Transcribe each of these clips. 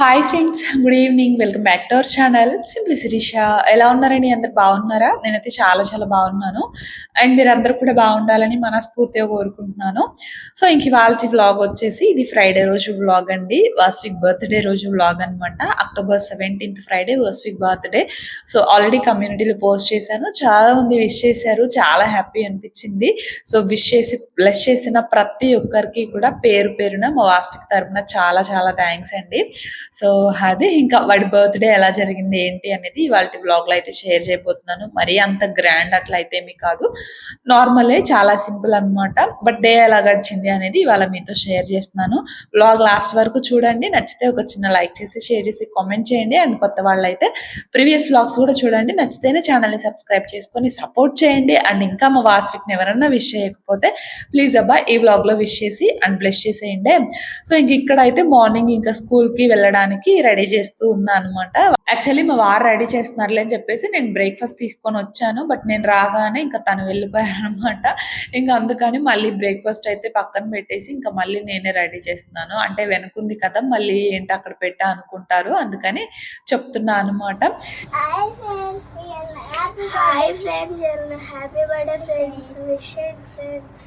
Hi friends good evening welcome back to our channel simply Shirisha ఎలా ఉన్నారండి? అందరు బాగున్నారా? నేనైతే చాలా చాలా బాగున్నాను. అండ్ మీరు అందరు కూడా బాగుండాలని మనస్ఫూర్తిగా కోరుకుంటున్నాను. సో ఇంక ఇవాళ వ్లాగ్ వచ్చేసి ఇది ఫ్రైడే రోజు వ్లాగ్ అండి. వాస్విక్ బర్త్డే రోజు వ్లాగ్ అనమాట October seventeenth Friday Vasvik birthday so already కమ్యూనిటీలో పోస్ట్ చేశాను. చాలా మంది విష్ చేశారు. చాలా హ్యాపీ అనిపించింది. సో విష్ చేసి బ్లెస్ చేసిన ప్రతి ఒక్కరికి కూడా పేరు పేరున మా వాస్విక్ తరఫున చాలా చాలా థ్యాంక్స్ అండి. సో అది ఇంకా వాడి బర్త్డే ఎలా జరిగింది ఏంటి అనేది ఇవాళ బ్లాగ్లో అయితే షేర్ చేయబోతున్నాను. మరీ అంత గ్రాండ్ అట్లా అయితే ఏమీ కాదు. నార్మలే చాలా సింపుల్ అన్నమాట. బట్ డే ఎలా గడిచింది అనేది ఇవాళ మీతో షేర్ చేస్తున్నాను. బ్లాగ్ లాస్ట్ వరకు చూడండి. నచ్చితే ఒక చిన్న లైక్ చేసి షేర్ చేసి కామెంట్ చేయండి. అండ్ కొత్త వాళ్ళు అయితే ప్రీవియస్ వ్లాగ్స్ కూడా చూడండి. నచ్చితేనే ఛానల్ని సబ్స్క్రైబ్ చేసుకొని సపోర్ట్ చేయండి. అండ్ ఇంకా మా వాస్విక్ని ఎవరన్నా విష్ చేయకపోతే ప్లీజ్ అబ్బా ఈ వ్లాగ్లో విష్ చేసి అండ్ బ్లెస్ చేసేయండి. సో ఇంక ఇక్కడ అయితే మార్నింగ్ ఇంకా స్కూల్కి వెళ్ళడానికి రెడీ చేస్తూ ఉన్నా అనమాట యాక్చువల్లీ మా వారు రెడీ చేస్తున్నారులే అని చెప్పేసి నేను బ్రేక్ఫాస్ట్ తీసుకొని వచ్చాను. బట్ నేను రాగానే ఇంకా తను వెళ్ళిపోయారు అనమాట ఇంకా అందుకని మళ్ళీ బ్రేక్ఫాస్ట్ అయితే పక్కన పెట్టేసి ఇంకా మళ్ళీ నేనే రెడీ చేస్తున్నాను. అంటే వెనుకుంది కదా మళ్ళీ ఏంటి అక్కడ పెట్టా అనుకుంటారు. అందుకని చెప్తున్నా అనమాట hi friends hi friends happy birthday friends wish friends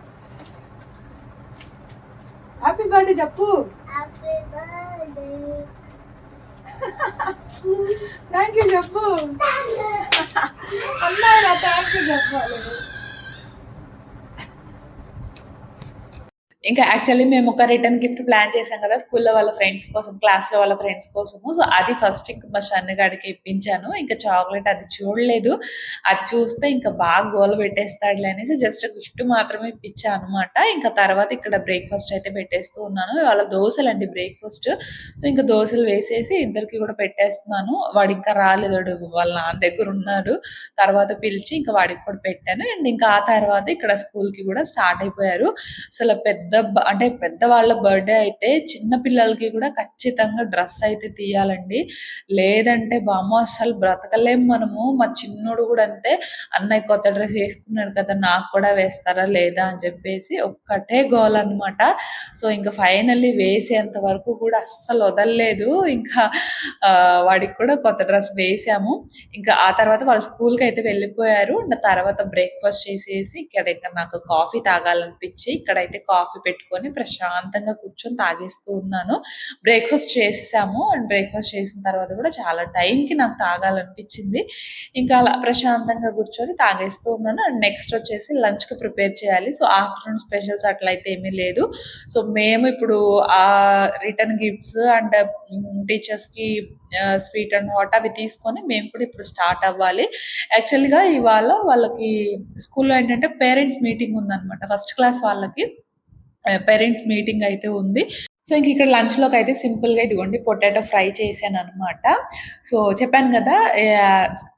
happy birthday చెప్పు థ్యాంక్ యూ చెప్పు అమ్మాయి నా థ్యాంక్ యూ చెప్పాలి. ఇంకా యాక్చువల్లీ మేము ఒక రిటర్న్ గిఫ్ట్ ప్లాన్ చేసాం కదా స్కూల్లో వాళ్ళ ఫ్రెండ్స్ కోసం క్లాస్లో వాళ్ళ ఫ్రెండ్స్ కోసము. సో అది ఫస్ట్ ఇంకా మా షన్నగాడికి ఇప్పించాను. ఇంకా చాక్లెట్ అది చూడలేదు. అది చూస్తే ఇంకా బాగా గోల పెట్టేస్తాడులే అనేసి జస్ట్ గిఫ్ట్ మాత్రమే ఇప్పించాను అనమాట ఇంకా తర్వాత ఇక్కడ బ్రేక్ఫాస్ట్ అయితే పెట్టేస్తూ ఉన్నాను. వాళ్ళ దోశలు అండి బ్రేక్ఫాస్ట్ సో ఇంకా దోశలు వేసేసి ఇద్దరికి కూడా పెట్టేస్తున్నాను. వాడు ఇంకా రాలేదు వాడు వాళ్ళ నాన్న దగ్గర ఉన్నారు తర్వాత పిలిచి ఇంకా వాడికి కూడా పెట్టాను. అండ్ ఇంకా ఆ తర్వాత ఇక్కడ స్కూల్కి కూడా స్టార్ట్ అయిపోయారు. అసలు పెద్ద పెద్ద అంటే పెద్ద వాళ్ళ బర్త్డే అయితే చిన్న పిల్లలకి కూడా ఖచ్చితంగా డ్రెస్ అయితే తీయాలండి. లేదంటే బామ్మ అసలు బ్రతకలేం మనము. మా చిన్నోడు కూడా అంతే అన్నయ్య కొత్త డ్రెస్ వేసుకున్నాడు కదా నాకు కూడా వేస్తారా లేదా? అని చెప్పేసి ఒక్కటే గోల్ అనమాట సో ఇంకా ఫైనల్లీ వేసేంత వరకు కూడా అస్సలు వదలలేదు. ఇంకా వాడికి కూడా కొత్త డ్రెస్ వేసాము. ఇంకా ఆ తర్వాత వాళ్ళ స్కూల్కి అయితే వెళ్ళిపోయారు. తర్వాత బ్రేక్ఫాస్ట్ చేసేసి ఇక్కడ ఇంకా నాకు కాఫీ తాగాలనిపించి ఇక్కడైతే కాఫీ పెట్టుకొని ప్రశాంతంగా కూర్చొని తాగేస్తూ ఉన్నాను. బ్రేక్ఫాస్ట్ చేసేసాము. అండ్ బ్రేక్ఫాస్ట్ చేసిన తర్వాత కూడా చాలా టైంకి నాకు తాగాలనిపించింది. ఇంకా అలా ప్రశాంతంగా కూర్చొని తాగేస్తూ ఉన్నాను. అండ్ నెక్స్ట్ వచ్చేసి లంచ్కి ప్రిపేర్ చేయాలి. సో ఆఫ్టర్నూన్ స్పెషల్స్ అట్లయితే ఏమీ లేదు. సో మేము ఇప్పుడు ఆ రిటర్న్ గిఫ్ట్స్ అండ్ టీచర్స్కి స్వీట్ అండ్ హాట్ అవి తీసుకొని మేము కూడా ఇప్పుడు స్టార్ట్ అవ్వాలి. యాక్చువల్గా ఇవాళ వాళ్ళకి స్కూల్లో ఏంటంటే పేరెంట్స్ మీటింగ్ ఉందన్నమాట. ఫస్ట్ క్లాస్ వాళ్ళకి. పేరెంట్స్ మీటింగ్ అయితే ఉంది. సో ఇంక ఇక్కడ లంచ్లోకి అయితే సింపుల్గా ఇదిగోండి పొటాటో ఫ్రై చేశాను అనమాట సో చెప్పాను కదా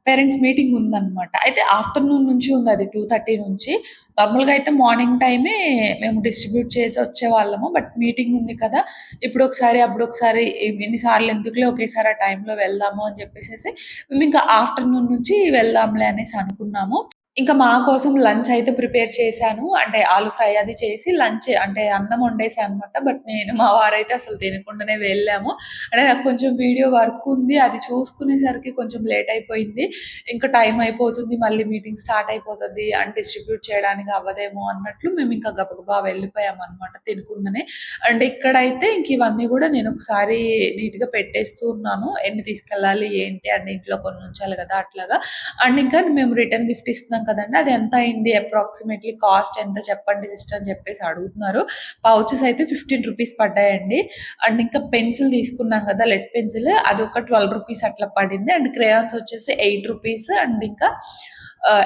పేరెంట్స్ మీటింగ్ ఉందన్నమాట. అయితే ఆఫ్టర్నూన్ నుంచి ఉంది అది టూ థర్టీ నుంచి. నార్మల్గా అయితే మార్నింగ్ టైమే మేము డిస్ట్రిబ్యూట్ చేసి వచ్చే వాళ్ళము బట్ మీటింగ్ ఉంది కదా. ఇప్పుడు ఒకసారి అప్పుడు ఒకసారి ఎన్నిసార్లు ఎందుకులే ఒకేసారి ఆ టైంలో వెళ్దాము అని చెప్పేసి మేము ఇంకా ఆఫ్టర్నూన్ నుంచి వెళ్దాంలే అనేసి అనుకున్నాము. ఇంకా మా కోసం లంచ్ అయితే ప్రిపేర్ చేశాను. అంటే ఆలు ఫ్రై అది చేసి లంచ్ అంటే అన్నం వండేసా అనమాట బట్ నేను మా వారైతే అసలు తినకుండానే వెళ్ళాము. అంటే నాకు కొంచెం వీడియో వర్క్ ఉంది. అది చూసుకునేసరికి కొంచెం లేట్ అయిపోయింది. ఇంకా టైం అయిపోతుంది. మళ్ళీ మీటింగ్ స్టార్ట్ అయిపోతుంది. అండ్ డిస్ట్రిబ్యూట్ చేయడానికి అవ్వదేమో అన్నట్లు మేము ఇంకా గబగబా వెళ్ళిపోయాము అనమాట తినకుండానే. అండ్ ఇక్కడైతే ఇంక ఇవన్నీ కూడా నేను ఒకసారి నీట్గా పెట్టేస్తూ ఉన్నాను. ఎన్ని తీసుకెళ్ళాలి ఏంటి అండ్ ఇంట్లో కొన్ని ఉంచాలి కదా అట్లాగా. అండ్ ఇంకా మేము రిటర్న్ గిఫ్ట్ ఇస్తున్నాం కదండి? అది ఎంత అయింది? అప్రాక్సిమేట్లీ కాస్ట్ ఎంత చెప్పండి సిస్టర్ అని చెప్పేసి అడుగుతున్నారు. పౌచెస్ అయితే ఫిఫ్టీన్ రూపీస్ పడ్డాయండి. అండ్ ఇంకా పెన్సిల్ తీసుకున్నాం కదా లెడ్ పెన్సిల్ అది ఒక ట్వెల్వ్ రూపీస్ అట్లా పడింది. అండ్ క్రేయాన్స్ వచ్చేసి ఎయిట్ రూపీస్ అండ్ ఇంకా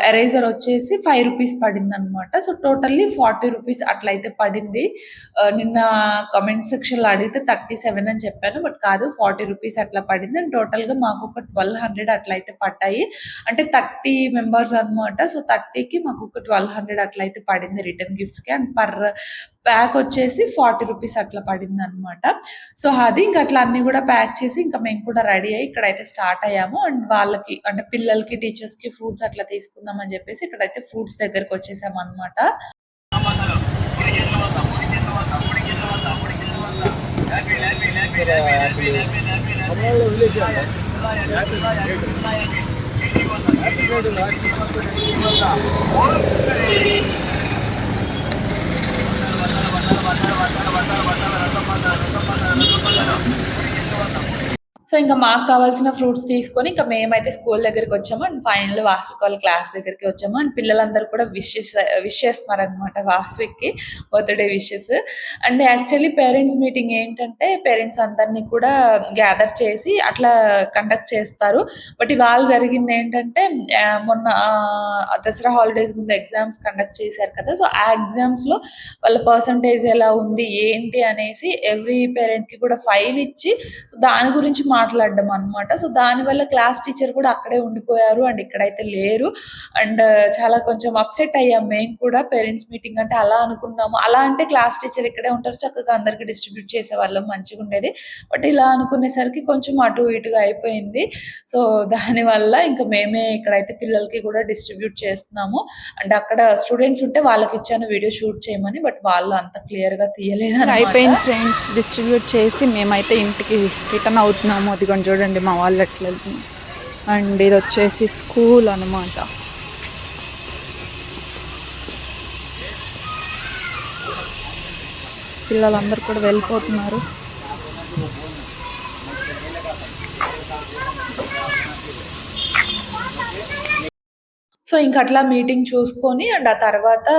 ఎరేజర్ వచ్చేసి ఫైవ్ రూపీస్ పడింది అనమాట సో టోటల్లీ ఫార్టీ రూపీస్ అట్లయితే పడింది. నిన్న కమెంట్ సెక్షన్లో అడిగితే థర్టీ సెవెన్ అని చెప్పాను బట్ కాదు ఫార్టీ రూపీస్ అట్లా పడింది. అండ్ టోటల్గా మాకు ఒక ట్వెల్వ్ హండ్రెడ్ అట్లయితే పడ్డాయి. అంటే థర్టీ మెంబర్స్ అనమాట సో థర్టీకి మాకు ఒక ట్వెల్వ్ హండ్రెడ్ అట్లయితే పడింది రిటర్న్ గిఫ్ట్స్కి అండ్ పర్ ప్యాక్ వచ్చేసి ఫార్టీ రూపీస్ అట్లా పడింది అనమాట సో అది ఇంకా అట్లా అన్ని కూడా ప్యాక్ చేసి ఇంకా మేము కూడా రెడీ అయ్యి ఇక్కడైతే స్టార్ట్ అయ్యాము. అండ్ వాళ్ళకి అంటే పిల్లలకి టీచర్స్కి ఫ్రూట్స్ అట్లా తీసుకుందాం అని చెప్పేసి ఇక్కడైతే ఫ్రూట్స్ దగ్గరకు వచ్చేసాము అనమాట వస్తాడు వస్తాడు వస్తాడు వస్తాడు రసం పడ్డాడు రసం పడ్డాడు రసం పడ్డాడు సో ఇంకా మాకు కావాల్సిన ఫ్రూట్స్ తీసుకొని ఇంకా మేమైతే స్కూల్ దగ్గరికి వచ్చాము. అండ్ ఫైనల్ వాస్విక్ వాళ్ళ క్లాస్ దగ్గరికి వచ్చాము. అండ్ పిల్లలందరూ కూడా విషెస్ విష్ చేస్తున్నారు అనమాట వాస్విక్కి birthday wishes and actually parents meeting ఏంటంటే పేరెంట్స్ అందరినీ కూడా గ్యాదర్ చేసి అట్లా కండక్ట్ చేస్తారు. బట్ ఇవాళ జరిగింది ఏంటంటే మొన్న దసరా హాలిడేస్ ముందు ఎగ్జామ్స్ కండక్ట్ చేశారు కదా. సో ఆ ఎగ్జామ్స్లో వాళ్ళ పర్సంటేజ్ ఎలా ఉంది ఏంటి అనేసి ఎవ్రీ పేరెంట్కి కూడా ఫైల్ ఇచ్చి సో దాని గురించి మాట్లాడడం అనమాట సో దానివల్ల క్లాస్ టీచర్ కూడా అక్కడే ఉండిపోయారు అండ్ ఇక్కడైతే లేరు. అండ్ చాలా కొంచెం అప్సెట్ అయ్యాం మేము కూడా పేరెంట్స్ మీటింగ్ అంటే అలా అనుకున్నాము. అలా అంటే క్లాస్ టీచర్ ఇక్కడే ఉంటారు చక్కగా అందరికి డిస్ట్రిబ్యూట్ చేసే వాళ్ళం మంచిగా ఉండేది. బట్ ఇలా అనుకునేసరికి కొంచెం అటు ఇటుగా అయిపోయింది. సో దానివల్ల ఇంకా మేమే ఇక్కడైతే పిల్లలకి కూడా డిస్ట్రిబ్యూట్ చేస్తున్నాము. అండ్ అక్కడ స్టూడెంట్స్ ఉంటే వాళ్ళకి ఇచ్చాను వీడియో షూట్ చేయమని బట్ వాళ్ళు అంత క్లియర్గా తీయలేదు అయిపోయింది ఫ్రెండ్స్ డిస్ట్రిబ్యూట్ చేసి మేమైతే ఇంటికి రిటర్న్ అవుతున్నాము. అదిగోండి చూడండి మా వాళ్ళు ఎట్లా వెళ్తుంది అండ్ ఇది వచ్చేసి స్కూల్ అనమాట పిల్లలందరూ కూడా వెళ్ళిపోతున్నారు. సో ఇంకా అట్లా మీటింగ్ చూసుకొని అండ్ ఆ తర్వాత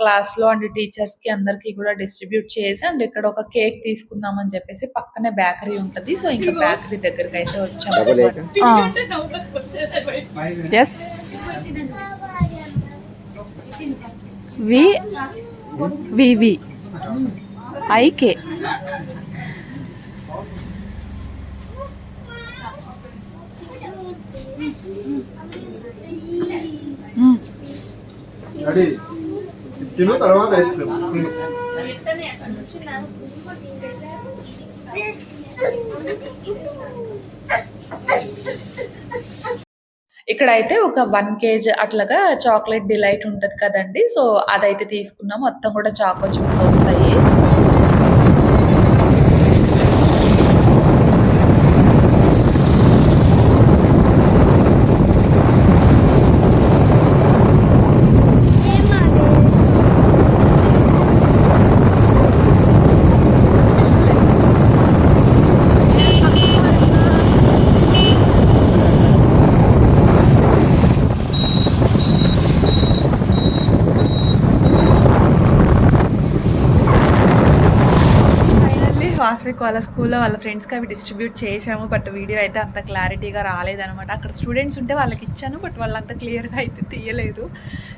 క్లాస్లో అండ్ టీచర్స్కి అందరికి కూడా డిస్ట్రిబ్యూట్ చేసి అండ్ ఇక్కడ ఒక కేక్ తీసుకుందాం అని చెప్పేసి పక్కనే బేకరీ ఉంటది. సో ఇంకా బేకరీ దగ్గరికి అయితే వచ్చాము ఎస్ వి వివి ఐకే రెడీ తిను తర్వాత ఐస్ క్రీమ్ తిను ఇక్కడైతే ఒక వన్ కేజీ అట్లాగా చాక్లెట్ డిలైట్ ఉంటది కదండి. సో అదైతే తీసుకున్నాం. మొత్తం కూడా చాకో చిప్స్ వస్తాయి. ఫైనల్లీ వాళ్ళ స్కూల్లో వాళ్ళ ఫ్రెండ్స్కి అవి డిస్ట్రిబ్యూట్ చేసాము బట్ వీడియో అయితే అంత క్లారిటీగా రాలేదనమాట అక్కడ స్టూడెంట్స్ ఉంటే వాళ్ళకి ఇచ్చాను బట్ వాళ్ళు అంత క్లియర్గా అయితే తీయలేదు.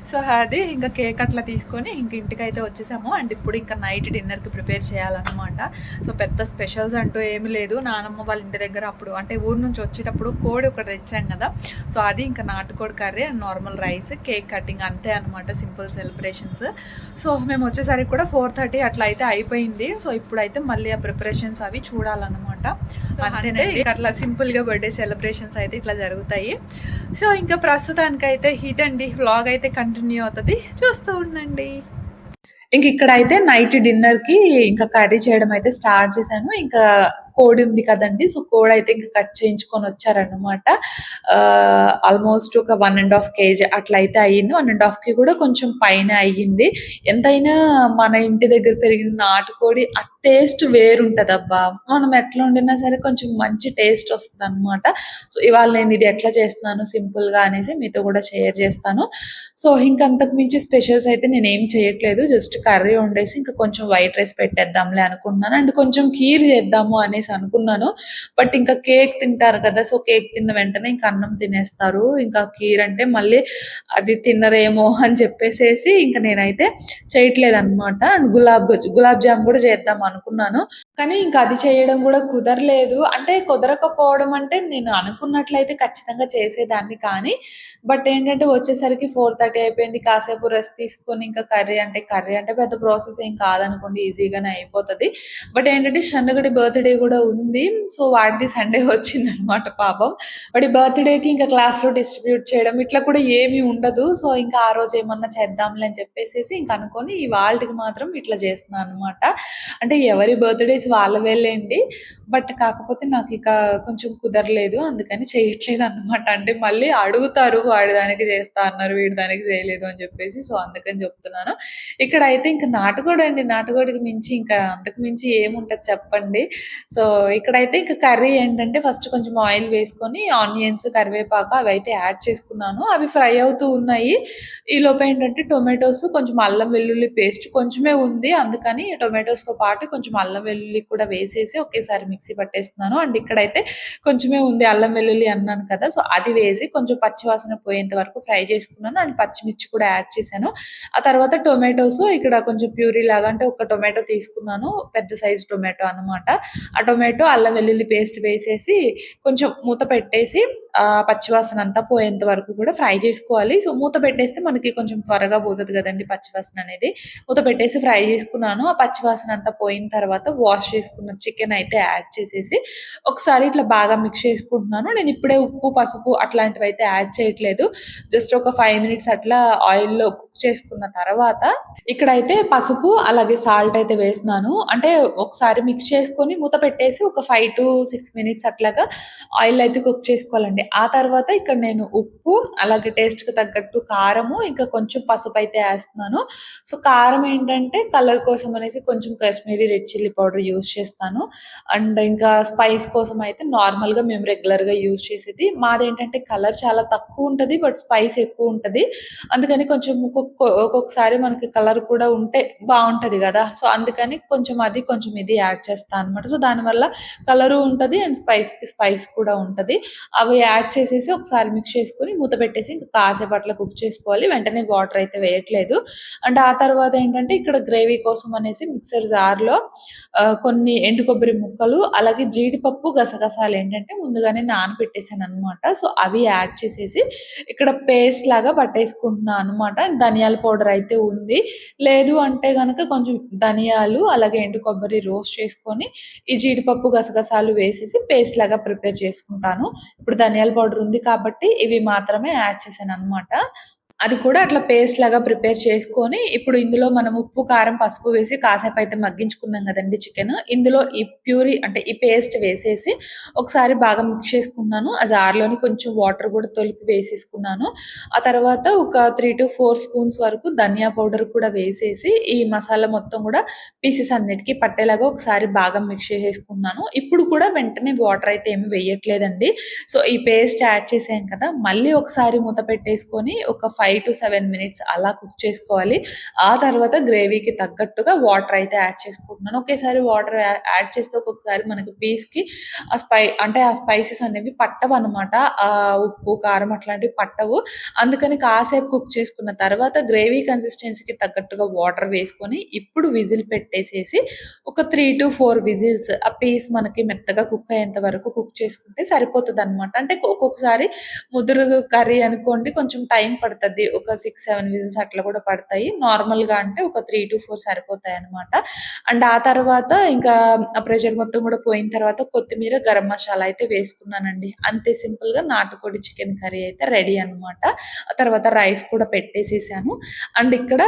సో అది ఇంకా కేక్ అట్లా తీసుకొని ఇంక ఇంటికి అయితే వచ్చేసాము. అండ్ ఇప్పుడు ఇంకా నైట్ డిన్నర్కి ప్రిపేర్ చేయాలన్నమాట. సో పెద్ద స్పెషల్స్ అంటూ ఏమీ లేదు. నానమ్మ వాళ్ళ ఇంటి దగ్గర అప్పుడు అంటే ఊరు నుంచి వచ్చేటప్పుడు కోడి ఒకటి తెచ్చాం కదా. సో అది ఇంకా నాటుకోడి curry and normal rice cake cutting అంతే అనమాట సింపుల్ సెలబ్రేషన్స్ సో మేము వచ్చేసరికి కూడా ఫోర్ థర్టీ అట్లా అయితే అయిపోయింది. సో ఇప్పుడైతే మళ్ళీ ఆ ప్రిపరేషన్స్ అవి చూడాలన్నమాట. అంతేనండి. అట్లా సింపుల్గా బర్త్డే సెలబ్రేషన్స్ అయితే ఇట్లా జరుగుతాయి. సో ఇంకా ప్రస్తుతానికైతే ఇదండి. వ్లాగ్ అయితే కంటిన్యూ అవుతుంది. చూస్తూ ఉండండి. ఇంక అయితే నైట్ డిన్నర్కి ఇంకా కర్రీ చేయడం అయితే స్టార్ట్ చేశాను. ఇంకా కోడి ఉంది కదండి సో కోడి అయితే ఇంకా కట్ చేయించుకొని వచ్చారనమాట ఆల్మోస్ట్ ఒక వన్ అండ్ హాఫ్ కేజీ అట్లా అయితే అయ్యింది. వన్ అండ్ హాఫ్కి కూడా కొంచెం పైన అయ్యింది. ఎంతైనా మన ఇంటి దగ్గర పెరిగిన నాటుకోడి ఆ టేస్ట్ వేరుంటది అబ్బా మనం ఎట్లా వండినా సరే కొంచెం మంచి టేస్ట్ వస్తుంది అనమాట సో ఇవాళ నేను ఇది ఎట్లా చేస్తున్నాను సింపుల్గా అనేసి మీతో కూడా షేర్ చేస్తాను. సో ఇంకా అంతకు మించి స్పెషల్స్ అయితే నేను ఏం చేయట్లేదు. జస్ట్ కర్రీ వండేసి ఇంకా కొంచెం వైట్ రైస్ పెట్టేద్దాంలే అనుకుంటున్నాను. అండ్ కొంచెం కీర్ చేద్దాము అనేసి అనుకున్నాను. బట్ ఇంకా కేక్ తింటారు కదా సో కేక్ తిన్న వెంటనే ఇంకా అన్నం తినేస్తారు. ఇంకా కీర్ అంటే మళ్ళీ అది తిన్నరేమో అని చెప్పేసేసి ఇంకా నేనైతే చేయట్లేదు అనమాట అండ్ గులాబ్ గజ్- గులాబ్ జామ్ కూడా చేద్దాం అనుకున్నాను. కానీ ఇంకా అది చేయడం కూడా కుదరలేదు. అంటే కుదరకపోవడం అంటే నేను అనుకున్నట్లయితే ఖచ్చితంగా చేసేదాన్ని కానీ బట్ ఏంటంటే వచ్చేసరికి ఫోర్ థర్టీ అయిపోయింది. కాసేపు రెస్ట్ తీసుకొని ఇంకా కర్రీ అంటే కర్రీ అంటే పెద్ద ప్రాసెస్ ఏం కాదనుకోండి ఈజీగానే అయిపోతుంది. బట్ ఏంటంటే షన్నుగడి బర్త్డే కూడా ఉంది. సో వాడిది సండే వచ్చింది అనమాట పాపం. వాడి బర్త్డేకి ఇంకా క్లాస్లో డిస్ట్రిబ్యూట్ చేయడం ఇట్లా కూడా ఏమీ ఉండదు. సో ఇంకా ఆ రోజు ఏమన్నా చేద్దాంలే అని చెప్పేసి ఇంకా అనుకొని ఈ వాళ్ళకి మాత్రం ఇట్లా చేస్తున్నాను అనమాట అంటే ఎవరి బర్త్డేస్ వాళ్ళ వెళ్ళండి బట్ కాకపోతే నాకు ఇక కొంచెం కుదరలేదు. అందుకని చేయట్లేదు అనమాట అంటే మళ్ళీ అడుగుతారు వాడి దానికి చేస్తా అన్నారు వీడి దానికి చేయలేదు అని చెప్పేసి. సో అందుకని చెప్తున్నాను. ఇక్కడ అయితే ఇంకా నాటుకోడి అండి. నాటుకోడికి మించి ఇంకా అంతకు మించి ఏముంటుంది చెప్పండి. సో ఇక్కడైతే ఇంకా కర్రీ ఏంటంటే ఫస్ట్ కొంచెం ఆయిల్ వేసుకొని ఆనియన్స్ కరివేపాకు అవి అయితే యాడ్ చేసుకున్నాను. అవి ఫ్రై అవుతూ ఉన్నాయి. ఈ లోపు ఏంటంటే టొమాటోస్ కొంచెం అల్లం వెల్లుల్లి పేస్ట్ కొంచెమే ఉంది. అందుకని టొమాటోస్తో పాటు కొంచెం అల్లం వెల్లుల్లి కూడా వేసేసి ఒకేసారి మిక్సీ పట్టేస్తున్నాను. అండ్ ఇక్కడైతే కొంచెమే ఉంది అల్లం వెల్లుల్లి అన్నాను కదా సో అది వేసి కొంచెం పచ్చివాసన పోయేంత వరకు ఫ్రై చేసుకున్నాను. అండ్ పచ్చిమిర్చి కూడా యాడ్ చేశాను. ఆ తర్వాత టొమాటోస్ ఇక్కడ కొంచెం ప్యూరీ లాగా అంటే ఒక టొమాటో తీసుకున్నాను పెద్ద సైజ్ టొమాటో అన్నమాట. ఆ టొమాటో అల్లం వెల్లుల్లి పేస్ట్ వేసేసి కొంచెం మూత పెట్టేసి ఆ పచ్చివాసన అంతా పోయేంత వరకు కూడా ఫ్రై చేసుకోవాలి. సో మూత పెట్టేస్తే మనకి కొంచెం త్వరగా పోతుంది కదండి పచ్చివాసన అనేది. మూత పెట్టేసి ఫ్రై చేసుకున్నాను. ఆ పచ్చివాసన అంతా పోయిన తర్వాత వాష్ చేసుకున్న చికెన్ అయితే యాడ్ చేసేసి ఒకసారి ఇట్లా బాగా మిక్స్ చేసుకుంటున్నాను. నేను ఇప్పుడే ఉప్పు పసుపు అట్లాంటివి అయితే యాడ్ చేయట్లేదు. జస్ట్ ఒక ఫైవ్ మినిట్స్ అట్లా ఆయిల్లో కుక్ చేసుకున్న తర్వాత ఇక్కడైతే పసుపు అలాగే సాల్ట్ అయితే వేస్తున్నాను. అంటే ఒకసారి మిక్స్ చేసుకొని మూత పెట్టేసి ఒక ఫైవ్ టు సిక్స్ మినిట్స్ అట్లాగా ఆయిల్ అయితే కుక్ చేసుకోవాలండి. ఆ తర్వాత ఇక్కడ నేను ఉప్పు అలాగే టేస్ట్కి తగ్గట్టు కారము ఇంకా కొంచెం పసుపు అయితే వేస్తున్నాను. సో కారం ఏంటంటే కలర్ కోసం అనేసి కొంచెం Kashmiri red chilli powder use చేస్తాను. అండ్ ఇంకా స్పైస్ కోసం అయితే నార్మల్గా మేము రెగ్యులర్గా యూస్ చేసేది. మాది ఏంటంటే కలర్ చాలా తక్కువ ఉంటుంది బట్ స్పైస్ ఎక్కువ ఉంటుంది. అందుకని కొంచెం ఒక్కొక్క ఒక్కొక్కసారి మనకి కలర్ కూడా ఉంటే బాగుంటుంది కదా. సో అందుకని కొంచెం అది కొంచెం ఇది యాడ్ చేస్తాను అనమాట సో దానివల్ల కలరు ఉంటుంది అండ్ స్పైస్కి స్పైస్ కూడా ఉంటుంది. అవి యాడ్ చేసేసి ఒకసారి మిక్స్ చేసుకొని మూత పెట్టేసి ఇంకా కాసేపు అట్లా కుక్ చేసుకోవాలి. వెంటనే వాటర్ అయితే వేయట్లేదు. అండ్ ఆ తర్వాత ఏంటంటే ఇక్కడ గ్రేవీ కోసం అనేసి మిక్సర్ జార్లో కొన్ని ఎండు కొబ్బరి ముక్కలు అలాగే జీడిపప్పు గసగసాలు ఏంటంటే ముందుగానే నానబెట్టేసాను అనమాట సో అవి యాడ్ చేసేసి ఇక్కడ పేస్ట్ లాగా పట్టేసుకుంటున్నాను అనమాట ధనియాల పౌడర్ అయితే ఉంది. లేదు అంటే కనుక కొంచెం ధనియాలు అలాగే ఎండు కొబ్బరి రోస్ట్ చేసుకొని ఈ జీడిపప్పు గసగసాలు వేసేసి పేస్ట్ లాగా ప్రిపేర్ చేసుకుంటాను. ఇప్పుడు ధనియాల పౌడర్ ఉంది కాబట్టి ఇవి మాత్రమే యాడ్ చేశాను అనమాట అది కూడా అట్లా పేస్ట్ లాగా ప్రిపేర్ చేసుకొని ఇప్పుడు ఇందులో మనం ఉప్పు కారం పసుపు వేసి కాసేపు అయితే మగ్గించుకున్నాం కదండి చికెన్ ఇందులో ఈ ప్యూరీ అంటే ఈ పేస్ట్ వేసేసి ఒకసారి బాగా మిక్స్ చేసుకున్నాను ఆ జార్లోని కొంచెం వాటర్ కూడా తొలిపి వేసేసుకున్నాను. ఆ తర్వాత ఒక త్రీ టు ఫోర్ స్పూన్స్ వరకు ధనియా పౌడర్ కూడా వేసేసి ఈ మసాలా మొత్తం కూడా పీసెస్ అన్నిటికీ పట్టేలాగా ఒకసారి బాగా మిక్స్ చేసేసుకున్నాను. ఇప్పుడు కూడా వెంటనే వాటర్ అయితే ఏమి వేయట్లేదండి. సో ఈ పేస్ట్ యాడ్ చేసాం కదా మళ్ళీ ఒకసారి మూత పెట్టేసుకొని ఒక ఫైవ్ టు సెవెన్ మినిట్స్ అలా కుక్ చేసుకోవాలి. ఆ తర్వాత గ్రేవీకి తగ్గట్టుగా వాటర్ అయితే యాడ్ చేసుకుంటున్నాను. ఒకేసారి వాటర్ యాడ్ చేస్తే ఒక్కొక్కసారి మనకి పీస్కి ఆ స్పై అంటే ఆ స్పైసెస్ అనేవి పట్టవు అనమాట ఆ ఉప్పు కారం అట్లాంటివి పట్టవు. అందుకని కాసేపు కుక్ చేసుకున్న తర్వాత గ్రేవీ కన్సిస్టెన్సీకి తగ్గట్టుగా వాటర్ వేసుకొని ఇప్పుడు విజిల్ పెట్టేసేసి ఒక త్రీ టు ఫోర్ విజిల్స్ ఆ పీస్ మనకి మెత్తగా కుక్ అయ్యేంత వరకు కుక్ చేసుకుంటే సరిపోతుంది అనమాట అంటే ఒక్కొక్కసారి ముదురు కర్రీ అనుకోండి కొంచెం టైం పడుతుంది. ఒక సిక్స్ సెవెన్ విజిల్స్ అట్లా కూడా పడతాయి. నార్మల్గా అంటే ఒక త్రీ టు ఫోర్ సరిపోతాయి అనమాట అండ్ ఆ తర్వాత ఇంకా ఆ ప్రెషర్ మొత్తం కూడా పోయిన తర్వాత కొత్తిమీర గరం మసాలా అయితే వేసుకున్నానండి. అంతే సింపుల్గా నాటుకోడి చికెన్ కర్రీ అయితే రెడీ అనమాట ఆ తర్వాత రైస్ కూడా పెట్టేసేసాను. అండ్ ఇక్కడ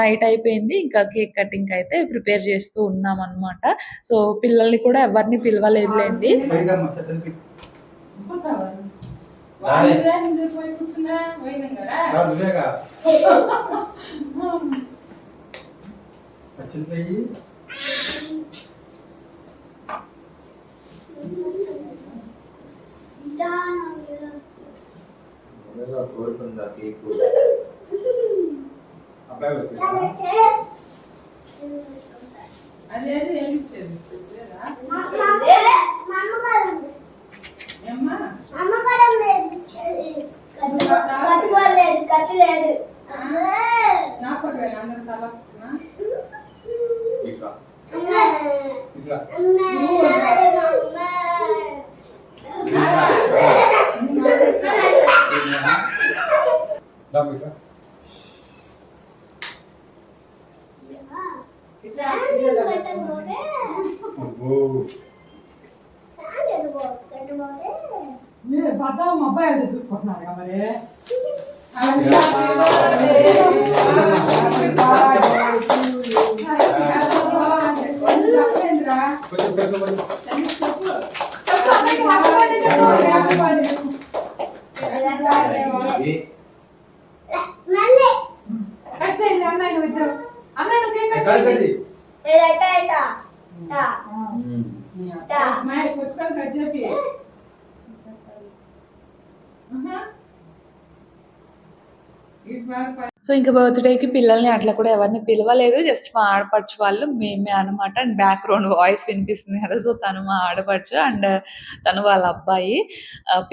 నైట్ అయిపోయింది. ఇంకా కేక్ కటింగ్ అయితే ప్రిపేర్ చేస్తూ ఉన్నాం అనమాట సో పిల్లల్ని కూడా ఎవరిని పిలవలేదులేండి. వచ్చింది కోరుకుందా కేక్ అబ్బాయి వచ్చేసా Mama, ఇట్లా దా బిడ్డ. అబ్బో. భర్త మొబైల్ చూసుకుంటున్నారు మరి కొంచెం కొంచెం కొంచెం. ఇది కట్ చేయండి అన్నయ్య Uh-huh. It was సో ఇంకా బర్త్డేకి పిల్లల్ని అట్లా కూడా ఎవరిని పిలవలేదు. జస్ట్ మా ఆడపడుచు వాళ్ళు మేమే అనమాట అండ్ బ్యాక్గ్రౌండ్ వాయిస్ వినిపిస్తుంది కదా సో తను మా ఆడపడుచు అండ్ తను వాళ్ళ అబ్బాయి.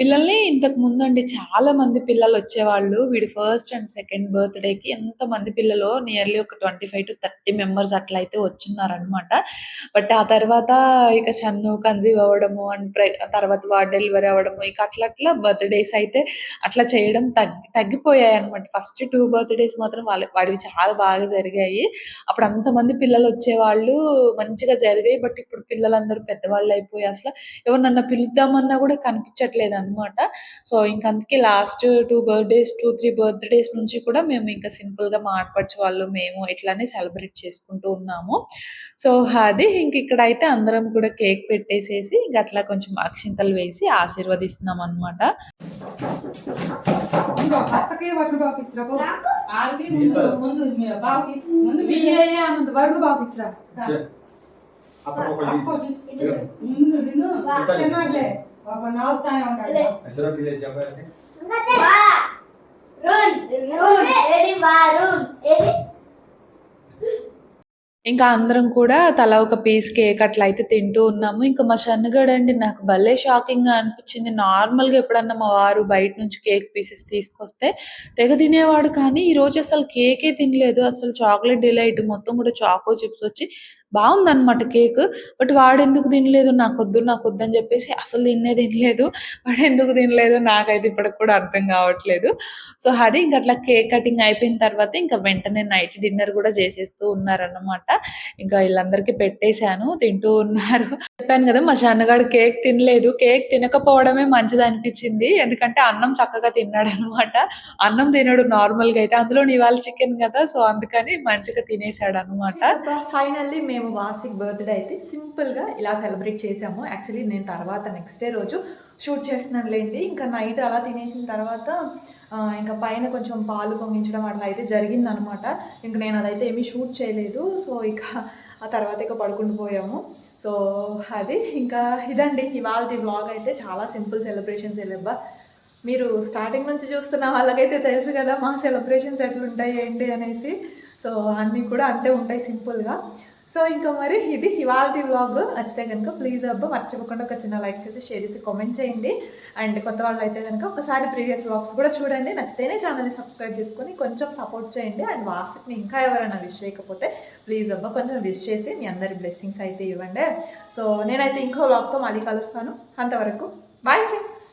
పిల్లల్ని ఇంతకు ముందు అండి చాలా మంది పిల్లలు వచ్చేవాళ్ళు. వీడి ఫస్ట్ అండ్ సెకండ్ బర్త్డేకి ఎంత మంది పిల్లలు నియర్లీ ఒక twenty five to thirty members అట్లా అయితే వచ్చిన్నారనమాట బట్ ఆ తర్వాత ఇక షన్ను కన్జీవ్ అవ్వడము అండ్ తర్వాత వాడు డెలివరీ అవ్వడము ఇక అట్లా అట్లా బర్త్డేస్ అయితే అట్లా చేయడం తగ్గి తగ్గిపోయాయి అనమాట ఫస్ట్ టూ డేస్ మాత్రం వాళ్ళ వాడివి చాలా బాగా జరిగాయి. అప్పుడు అంతమంది పిల్లలు వచ్చేవాళ్ళు మంచిగా జరిగాయి. బట్ ఇప్పుడు పిల్లలందరూ పెద్దవాళ్ళు అయిపోయి అసలు ఎవరినన్నా పిలుద్దామన్నా కూడా కనిపించట్లేదు అనమాట సో ఇంక అందుకే last two birthdays two three birthdays నుంచి కూడా మేము ఇంకా సింపుల్గా మాట్లాడచ్చు వాళ్ళు మేము ఇట్లానే సెలబ్రేట్ చేసుకుంటూ ఉన్నాము. సో అది ఇంక ఇక్కడ అయితే అందరం కూడా కేక్ పెట్టేసేసి ఇంక అట్లా కొంచెం అక్షింతలు వేసి ఆశీర్వదిస్తున్నాం అనమాట ఇంకో భర్తకి వరుణ్ బాబుకి ఇచ్చిరా పో వాళ్ళకి ముందు ముందు బాబుకి ముందు బియ్యే అన్నది వరుణ్ బాబుకి ఇచ్చిరా. ముందు తిను తిన్నాడులే. ఒక నవ్వుతానే ఉంటాడు అసలు గిలేసి అబ్బాయి ఇంకా అందరం కూడా తల ఒక పీస్ కేక్ అట్లా అయితే తింటూ ఉన్నాము. ఇంకా మా షన్నుగాడు అండి నాకు భలే షాకింగ్గా అనిపించింది. నార్మల్గా ఎప్పుడన్నా మా వారు బయట నుంచి కేక్ పీసెస్ తీసుకొస్తే తెగ తినేవాడు కానీ ఈ రోజు అసలు కేకే తినలేదు. అసలు చాక్లెట్ డిలైట్ మొత్తం కూడా చాకో చిప్స్ వచ్చి బాగుందన్నమాట కేక్. బట్ వాడు ఎందుకు తినలేదు? నాకు వద్దు నాకు అని చెప్పేసి అసలు తిన్నే తినలేదు. వాడు ఎందుకు తినలేదు? నాకైతే ఇప్పటికి కూడా అర్థం కావట్లేదు. సో అది ఇంకా అట్లా కేక్ కటింగ్ అయిపోయిన తర్వాత ఇంకా వెంటనే నైట్ డిన్నర్ కూడా చేసేస్తూ ఉన్నారన్నమాట. ఇంకా వీళ్ళందరికీ పెట్టేశాను తింటూ ఉన్నారు. చెప్పాను కదా మా చిన్నగాడు కేక్ తినలేదు. కేక్ తినకపోవడమే మంచిది అనిపించింది ఎందుకంటే అన్నం చక్కగా తిన్నాడు అనమాట అన్నం తినడు నార్మల్గా అయితే. అందులో ఇవాళ చికెన్ కదా సో అందుకని మంచిగా తినేసాడు అనమాట ఫైనల్లీ మేము వాసిక్ బర్త్డే అయితే సింపుల్గా ఇలా సెలబ్రేట్ చేసాము యాక్చువల్లీ నేను తర్వాత నెక్స్ట్ డే రోజు షూట్ చేస్తున్నానులేండి. ఇంకా నైట్ అలా తినేసిన తర్వాత ఇంకా పైన కొంచెం పాలు పొంగించడం అట్లా అయితే జరిగిందనమాట. ఇంక నేను అదైతే ఏమీ షూట్ చేయలేదు. సో ఇక ఆ తర్వాత ఇక పడుకుంటూ పోయాము. సో అది ఇంకా ఇదండి ఇవాళ వ్లాగ్ అయితే చాలా సింపుల్ సెలబ్రేషన్స్ వెళ్ళబ్బా మీరు స్టార్టింగ్ నుంచి చూస్తున్న వాళ్ళకైతే తెలుసు కదా మా సెలబ్రేషన్స్ ఎట్లుంటాయి ఏంటి అనేసి. సో అన్నీ కూడా అంతే ఉంటాయి సింపుల్గా సో ఇంకా మరి ఇది ఇవాళ వ్లాగ్ నచ్చితే కనుక ప్లీజ్ అబ్బా మర్చిపోకుండా ఒక చిన్న లైక్ చేసి షేర్ చేసి కామెంట్ చేయండి. అండ్ కొత్త వాళ్ళు అయితే కనుక ఒకసారి ప్రీవియస్ వ్లాగ్స్ కూడా చూడండి. నచ్చితేనే ఛానల్ని సబ్స్క్రైబ్ చేసుకొని కొంచెం సపోర్ట్ చేయండి. అండ్ వాస్విక్ని ఇంకా ఎవరైనా విష్ చేయకపోతే ప్లీజ్ అబ్బా కొంచెం విష్ చేసి మీ అందరి బ్లెస్సింగ్స్ అయితే ఇవ్వండి. సో నేనైతే ఇంకో వ్లాగ్తో మళ్ళీ కలుస్తాను. అంతవరకు బాయ్ ఫ్రెండ్స్.